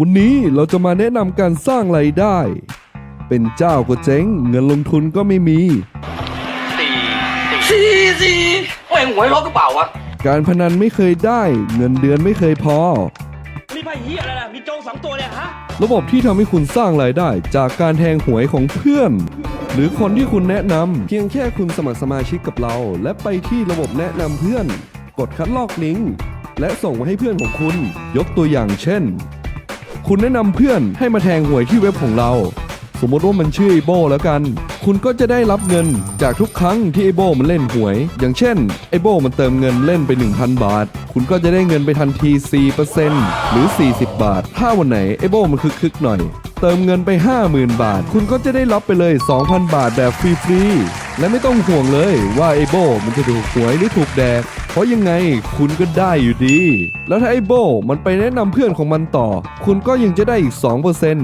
วันนี้เราจะมาแนะนำการสร้างไรายได้ เป็นเจ้าก็เจ๊ง เงินลงทุนก็ไม่มี ตีตีซีซีโอ้ยหวยล็อกกระเป๋าวะการพนันไม่เคยได้ เงินเดือนไม่เคยพอ นี่ไพ่อะไรล่ะ มีโจงสองตัวเลยฮะ ระบบที่ทำให้คุณสร้างรายได้จากการแทงหวยของเพื่อน หรือคนที่คุณแนะนำเพียงแค่คุณสมัครสมาชิกกับเรา และไปที่ระบบแนะนำเพื่อน กดคัดลอกลิงก์และส่งมาให้เพื่อนของคุณ ยกตัวอย่างเช่น คุณแนะนำเพื่อนให้มาแทงหวยที่เว็บของเรา สมมติว่ามันชื่อไอโบแล้วกัน คุณก็จะได้รับเงินจากทุกครั้งที่ไอโบมันเล่นหวย อย่างเช่นไอโบมันเติมเงินเล่นไป 1,000 บาท คุณก็จะได้เงินไปทันที 4%หรือ 40 บาท ถ้าวันไหนไอโบมันคึกๆหน่อยเติมเงินไป 50,000 บาท คุณก็จะได้รับไปเลย 2,000 บาทแบบฟรีๆ และไม่ต้องห่วงเลยว่าไอโบมันจะถูกหวยหรือถูกแดก เพราะยังไงคุณก็ได้อยู่ดี แล้วถ้าไอโบมันไปแนะนำเพื่อนของมันต่อ คุณก็ยังจะได้อีก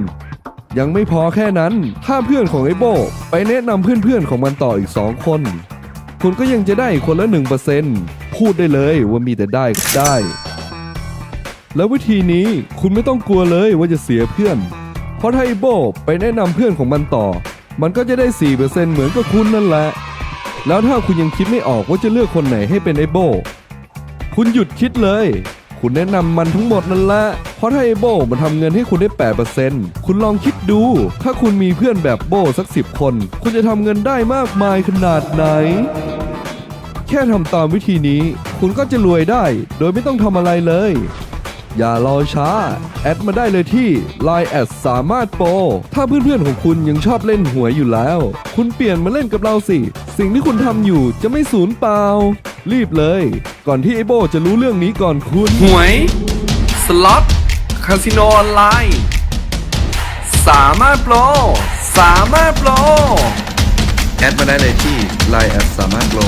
2%ยังไม่พอแค่นั้น ถ้าเพื่อนของไอโบไปแนะนำเพื่อนๆของมันต่ออีก 2 คน คุณก็ยังจะได้คนละ 1%พูดได้เลยว่ามีแต่ได้กับได้ แล้ววิธีนี้คุณไม่ต้องกลัวเลยว่าจะเสียเพื่อน เพราะถ้าไอโบไปแนะนำเพื่อนของมันต่อ มันก็จะได้ 4%เหมือนกับคุณนั่นแหละ แล้วถ้าคุณยังคิดไม่ออกว่าจะเลือกคนไหนให้เป็นไอโบ คุณหยุดคิดเลย คุณแนะนำมันทั้งหมดนั่นละ เพราะถ้าไอโบมันทำเงินให้คุณได้ 8%คุณลองคิดดู ถ้าคุณมีเพื่อนแบบโบสัก 10 คน คุณจะทำเงินได้มากมายขนาดไหน แค่ทำตามวิธีนี้ คุณก็จะรวยได้ โดยไม่ต้องทำอะไรเลย อย่ารอช้า แอดมาได้เลยที่ Line แอดสามารถโปรถ้าเพื่อนๆของคุณยังชอบเล่นหวยอยู่แล้ว คุณเปลี่ยนมาเล่นกับเราสิ สิ่งที่คุณทำอยู่จะไม่สูญเปล่า รีบเลย ก่อนที่ไอโบจะรู้เรื่องนี้ก่อนคุณ หวย สล็อต คาสิโนออนไลน์ สามารถโปร สามารถโปร แอดมาได้เลยที่ Line แอดสามารถโปร